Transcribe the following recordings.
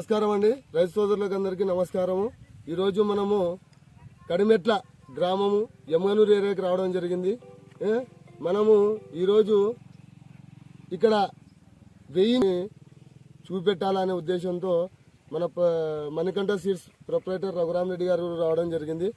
నమస్కారం అండి. రైతు సోదరులకు అందరికీ నమస్కారము ఈరోజు మనము కడిమెట్ల గ్రామము యమనూరు ఏరియాకి రావడం జరిగింది. మనము ఈరోజు ఇక్కడ వెయ్యిని చూపెట్టాలనే ఉద్దేశంతో మన ప- మణికంఠ సీడ్స్ ప్రొపరేటర్ రఘురామ్ రెడ్డి గారు రావడం జరిగింది.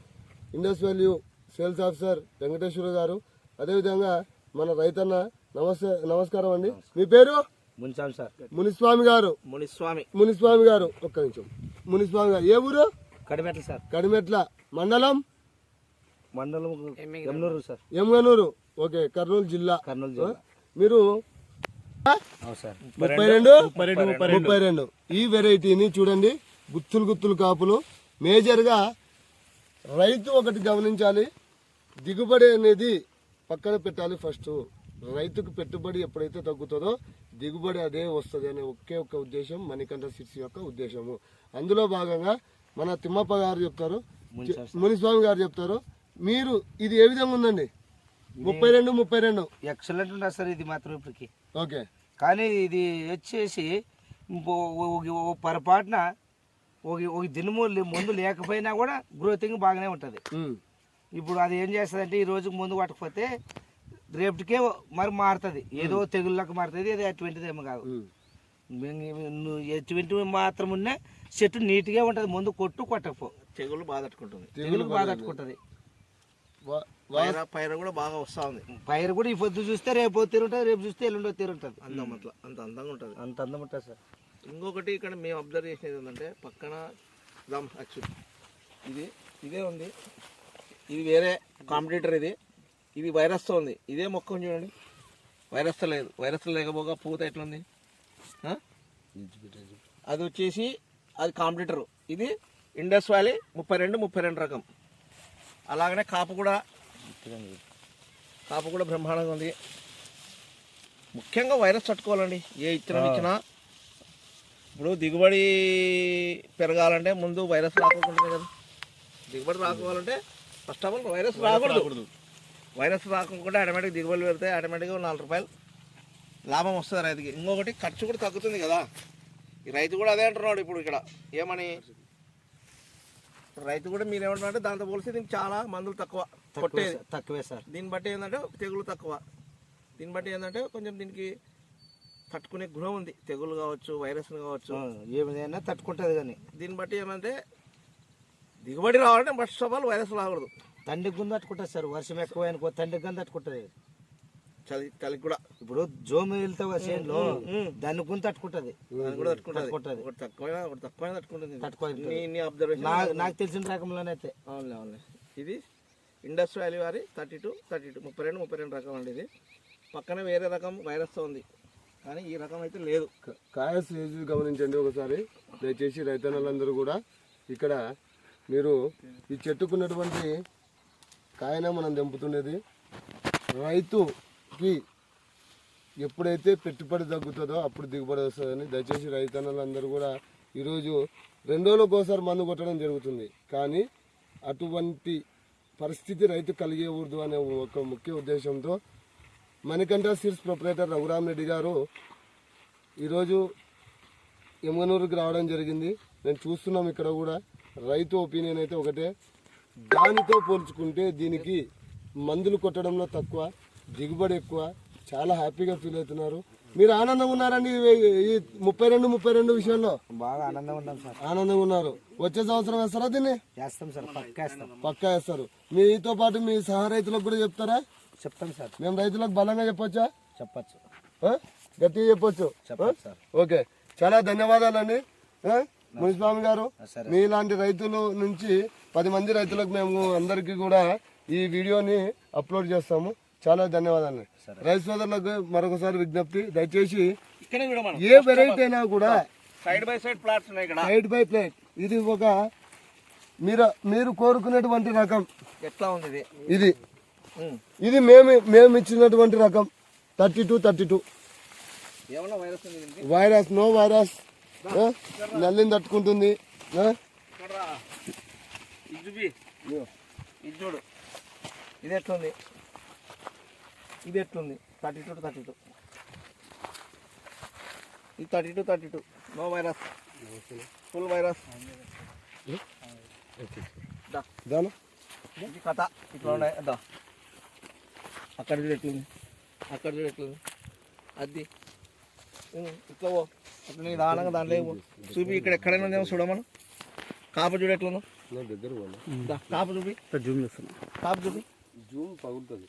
Indus value sales officer Venkateswara గారు. అదేవిధంగా మన రైతన్న నమస్తే నమస్కారం అండి. మీ పేరు? సార్. మునిస్వామి గారు. మునిస్వామి. మునిస్వామి గారు. ఒక్క నిమిషం. మునిస్వామి గారు. ఏ ఊరు? కడిమెట్ల సార్. కడిమెట్ల. మండలం? మండలం ఎమ్నూరు సార్. ఎమ్గనూరు ఓకే కర్నూలు జిల్లా. కర్నూలు జిల్లా. మీరు? అవును సార్. ముప్పై రెండు ముప్పై రెండు ఈ వెరైటీని చూడండి. గుత్తులు గుత్తులు కాపులు. మేజర్గా రైతు ఒకటి గమనించాలి. దిగుబడి అనేది పక్కన పెట్టాలి ఫస్ట్. రైతుకు పెట్టుబడి ఎప్పుడైతే తగ్గుతుందో దిగుబడి అదే వస్తుంది అనే ఒకే ఒక్క ఉద్దేశం మణికంఠ సిట్స్ యొక్క ఉద్దేశము. అందులో భాగంగా మన తిమ్మప్ప గారు చెప్తారు మునిస్వామి గారు చెప్తారు. మీరు ఇది ఏ విధంగా ఉందండి? ముప్పై రెండు ముప్పై రెండు. ఎక్సలెంట్ ఉంటుంది సార్ ఇది మాత్రం ఇప్పటికి? ఓకే. కానీ ఇది వచ్చేసి పొరపాటున ఒక ఒక దినము ముందు లేకపోయినా కూడా గ్రోతింగ్ బాగానే ఉంటుంది. ఇప్పుడు అది ఏం చేస్తుంది ఈ రోజుకి ముందు పట్టకపోతే రేపటికే మరి మారుతుంది. ఏదో తెగుళ్ళకి మారుతుంది అది అటువంటిది ఏమో కాదు. ఎటువంటి మాత్రం ఉన్నా చెట్టు నీట్గా ఉంటుంది ముందు కొట్టు కొట్టకపో తెగులు బాగా తట్టుకుంటుంది. తెగులు బాగా తట్టుకుంటుంది. వా- పైర పైర కూడా బాగా వస్తూ ఉంది. పైరు కూడా ఈ పొద్దు చూస్తే రేపు తీరుంటుంది రేపు చూస్తే ఎల్లుండో తీరుంటుంది అందం అట్లా అంత అందంగా ఉంటుంది. అంత అందం ఉంటుంది సార్. ఇంకొకటి ఇక్కడ మేము అబ్జర్వ్ చేసేది ఏంటంటే పక్కన యాక్చువల్ ఇది ఇదే ఉంది. ఇది వేరే కాంపిటీటర్ ఇది. ఇది వైరస్తో ఉంది. ఇదే మొక్క చూడండి. వైరస్ లేదు. వైరస్ లేకపోగా పూత ఎట్లుంది? అది వచ్చేసి అది కాంపిటీటర్. ఇది ఇండస్ వ్యాలీ ముప్పై రెండు ముప్పై రెండు రకం. అలాగనే కాపు కూడా కాపు కూడా బ్రహ్మాండంగా ఉంది. ముఖ్యంగా వైరస్ తట్టుకోవాలండి. ఏ ఇత్తనం ఇచ్చినా. ఇప్పుడు దిగుబడి పెరగాలంటే ముందు వైరస్ రాకుండా కదా. దిగుబడి రాకోవాలంటే ఫస్ట్ ఆఫ్ ఆల్ వైరస్ రాకూడదు. వైరస్ రాకుండా ఆటోమేటిక్ దిగుబడి పెడితే ఆటోమేటిక్గా నాలుగు రూపాయలు లాభం వస్తుంది రైతుకి. ఇంకొకటి ఖర్చు కూడా తగ్గుతుంది కదా. ఈ రైతు కూడా అదే అంటున్నాడు ఇప్పుడు ఇక్కడ. ఏమని? రైతు కూడా మీరు ఏమంటున్నారంటే దాంతో పోలిస్తే దీనికి చాలా మందులు తక్కువ కొట్టేది తక్కువే సార్. దీన్ని బట్టి ఏంటంటే తెగులు తక్కువ. దీన్ని బట్టి ఏంటంటే కొంచెం దీనికి తట్టుకునే గుణం ఉంది. తెగులు కావచ్చు వైరస్ కావచ్చు. ఏమైనా తట్టుకుంటుంది కానీ. దీన్ని బట్టి ఏమంటే దిగుబడి రావాలంటే ఫస్ట్ ఆఫ్ ఆల్ వైరస్ రాకూడదు. తండ్రికి గుంద తట్టుకుంటుంది సార్. వర్షం ఎక్కువ అనుకో తండ్రికి గుంద తట్టుకుంటుంది. చలి చలికి కూడా. ఇప్పుడు జోము వెళ్తావు చేనులో దాన్ని గుంత తట్టుకుంటుంది. నాకు తెలిసిన రకంలోనైతే అవునులే అవునులే. ఇది ఇండస్ వ్యాలీ వారి థర్టీ టూ థర్టీ టూ ముప్పై రెండు ముప్పై రెండు రకం అండి ఇది. పక్కన వేరే రకం వైరస్తో ఉంది. కానీ ఈ రకం అయితే లేదు. కాయ సైజు గమనించండి ఒకసారి. దయచేసి రైతన్నలందరూ కూడా ఇక్కడ మీరు ఈ చెట్టుకున్నటువంటి కాయన మనం తెంపుతుండేది రైతుకి ఎప్పుడైతే పెట్టుబడి తగ్గుతుందో అప్పుడు దిగుబడి వస్తుందని దయచేసి రైతన్నలందరూ కూడా ఈరోజు రెండు రోజులకు ఒకసారి మందు కొట్టడం జరుగుతుంది. కానీ అటువంటి పరిస్థితి రైతు కలిగేకూడదు అనే ఒక ముఖ్య ఉద్దేశంతో మణికంఠ సీడ్స్ ప్రొపరేటర్ రఘురామ్ రెడ్డి గారు ఈరోజు యమనూరుకి రావడం జరిగింది. నేను చూస్తున్నాం ఇక్కడ కూడా. రైతు ఒపీనియన్ అయితే ఒకటే. దానితో పోల్చుకుంటే దీనికి మందులు కొట్టడంలో తక్కువ దిగుబడి ఎక్కువ చాలా హ్యాపీగా ఫీల్ అవుతున్నారు. మీరు ఆనందంగా ఉన్నారండి ఈ- ముప్పై రెండు ముప్పై రెండు విషయంలో బాగా ఆనందంగా ఉన్నాం సార్. ఆనందంగా ఉన్నారు. వచ్చే సంవత్సరం వేస్తారా దీన్ని? వేస్తాం సార్ పక్క వేస్తాం. పక్కా వేస్తారు. మీతో పాటు మీ సహ రైతులకు కూడా చెప్తారా? చెప్తాం సార్. మేము రైతులకు బలంగా చెప్పొచ్చా? చెప్పచ్చు? గట్టిగా చెప్పొచ్చు. చెప్పచ్చు సార్. ఓకే. చాలా ధన్యవాదాలండి. ఆ? మునిస్వామి గారు. మీలాంటి రైతుల నుంచి పది మంది రైతులకు మేము అందరికీ కూడా ఈ వీడియోని అప్లోడ్ చేస్తాము. చాలా ధన్యవాదాలు. రైతు సోదరులకు మరొకసారి విజ్ఞప్తి దయచేసి ఇక్కడే కూడా మనం. ఏ వెరైటీ అయినా కూడా సైడ్ బై సైడ్ ప్లాట్స్ ఉన్నాయి ఇక్కడ. సైడ్ బై ప్లేట్ ఇది ఒక మీరు మీరు కోరుకునేటువంటి రకం. ఎట్లా ఉంది ఇది? ఇది. మేము మేము ఇచ్చినటువంటి రకం. Thirty two thirty two. Virus no virus? నల్లిని తట్టుకుంటుంది. ఇది ఇది చూడు. ఇది ఎట్లుంది? ఇది ఎట్లుంది? Thirty two thirty two. ఇది thirty two thirty two. No virus. Full virus. ఇది కథ. ఇట్లా ఉన్నాయి. దా. అక్కడ చూడు ఎట్లుంది. అక్కడ చూడు ఎట్లుంది. అది. ఇట్లా అట్లా నీ దానంగా దాంట్లో చూపి ఇక్కడ ఎక్కడైనా ఉందేమో చూడమను. కాపు చూడు ఎట్లుందో. నా దగ్గర కాపు చూపి. జూమ్ చేస్తున్నా. కాపు చూపి. జూమ్ పగులుతుంది.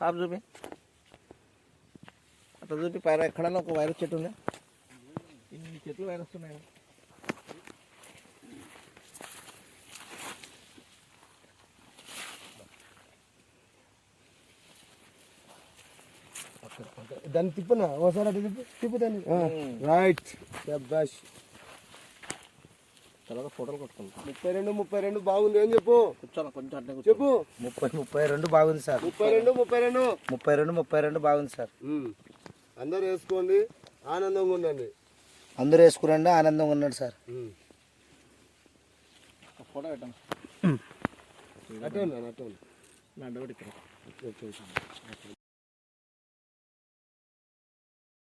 కాపు చూపి. అట్లా చూపి పైన ఎక్కడైనా ఒక వైరస్ చెట్టు ఉందా. ఇన్ని చెట్లు వైరస్ ఉన్నాయి? దాన్ని తిప్పునా? ఒకసారి అటు తిప్పు తిప్పు దాన్ని. రైట్. శబాష్ తర్వాత ఫోటోలు కొట్టుకుంటాం ముప్పై రెండు ముప్పై రెండు బాగుంది ఏం చెప్పు? కూర్చోను కొంచెం కూర్చో. చెప్పు. ముప్పై ముప్పై రెండు బాగుంది సార్. ముప్పై రెండు ముప్పై రెండు. ముప్పై రెండు ముప్పై రెండు బాగుంది సార్. అందరూ వేసుకోండి ఆనందంగా ఉండండి. అందరూ వేసుకురండి ఆనందంగా ఉన్నాడు సార్. ఫోటో పెట్టాను అటే ఉన్నాను అటే ఉన్నాను నా డౌట్ ఇక్కడ ఓకే, ఓకే.